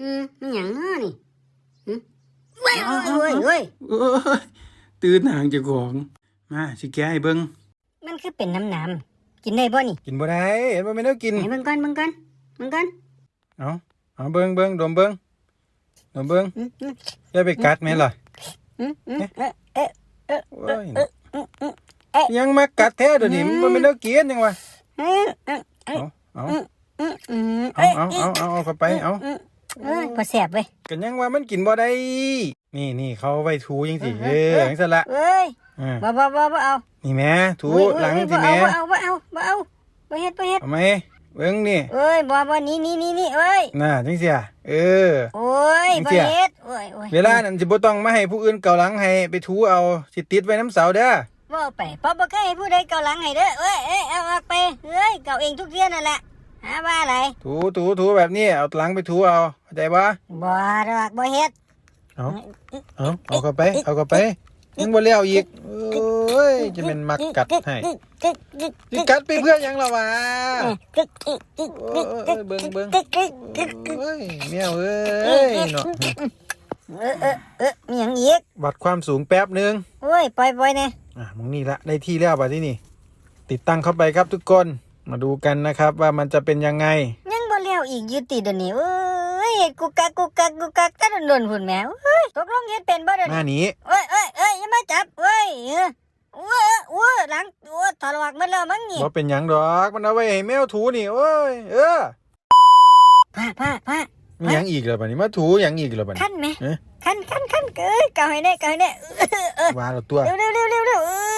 อืมมันหยังน้อนี่หึเว้ยเว้ยเว้ยเว้ยโอ้ยตื่นห่างเจากของ มาสิแกให้เบิ่งมันคือเป็นน้ำน้ำกินได้บ่นี่กินบ่ได้เห็นบ่แม่นแนวกิน ไหนเบิ่งก่อนเบิ่งก่อนเบิ่งก่อนเอาเอาเบิ่งเบิ่งดมเบิ่งดมเบิ่งอืมอืมอย่าไปกัดแม่นล่ะอืมอืมเอ๊ะเอ๊ะโอ้ยเนาะยังมากัดแท้เดี๋ยวนี้มันบ่แม่นแนวกินยังวะเอ๊ะเอ๊ะเอาเอาอืมอืมอืมเอาเอ๊ะ เอาเอาเอาเอาเข้าไปเอา อืม เอ้ยบ่แซ่บเว้ยกันยังว่ามันกินบ่ได้ นี่นี่เขาเอาไว้ถูจังสิเออจังซั่นละเอ้ยอ่าบ่บ่บ่บ่เอานี่แม่ถูเอ้ยหลังเอ้ยสิแม่บ่เอาบ่เอาบ่เอาบ่เฮ็ดบ่เฮ็ดเอาไหมเบิ่งนี่เอ้ยบ่บ่นี่นี่นี่นี่เอ้ยน่าจังเสียเออ โอ้ยจังบ่เสียเฮ็ดโอ้ยโอ้ยเวลานั้นสิบ่ต้องมาให้ผู้อื่นเกาหลังให้ไปถูเอาสิติดไว้น้ำเสาเด้อบ่ไปเพราะบ่เคยให้ผู้ใดเกาหลังให้เด้อเอ้ยเอ้ยเอาออกไปเอ้ยเกาเองทุกเที่ยนั่นแหละ หาว่าอะไรถูถูถูแบบนี้เอาหลังไปถูเอาเข้าใจปะบ่ดอกบ่เฮ็ดเอาเอาเอาเข้าไป เอาเข้าไปยังบ่เลี้ยวอีกโอ้ยจะเป็นมักกัดให้กึกกึกกึกสิกัดไปเพื่อหยังล่ะวะกึกกึกกึกโอ้กึกยเบิ่งเบิ่งกึกกึกกึกกึกโอ้ยแมวเอ้ยเนาะเออเออเออมีหยังอีกวัดความสูงแป๊บหนึงโอ้ยปล่อยปล่อยแน่อะมึงนี่ละได้ที่แล้วป่ะที่นี่ ติดตั้งเข้าไปครับทุกคน มาดูกันนะครับว่ามันจะเป็นยังไง ยังบ่แล้วอีกอยู่ติเดี๋ยวนี้เอ้ยกูกักกูกักกูกักตะโดนๆพุ่นแหมเอ้ยตกลงเฮ็ดเป็นบ่เดี๋ยวหน้านี้นี้ เอ้ยเอ้ยเอ้ยอย่ามาจับเอ้ยเออโอ้ยโอ้ยหลังโอ้ยถอดออกหมาแล้วมั้งนี่บ่เป็นหยังดอก มันเอาไว้ให้แมวถูนี่โอ้ย เออผ้าผ้าผ้า มีหยังอีกแล้วบัดนี้มาถูหยังอีกแล้วบัดนี้คันไหมเอ๊ะคันคันคันเอ้ยเกาให้แน่เกาให้แน่เออเออว่าแล้วตัว เร็วเร็วเร็วเร็วเร็วเอ้ยเอ้ยเร็วเร็ว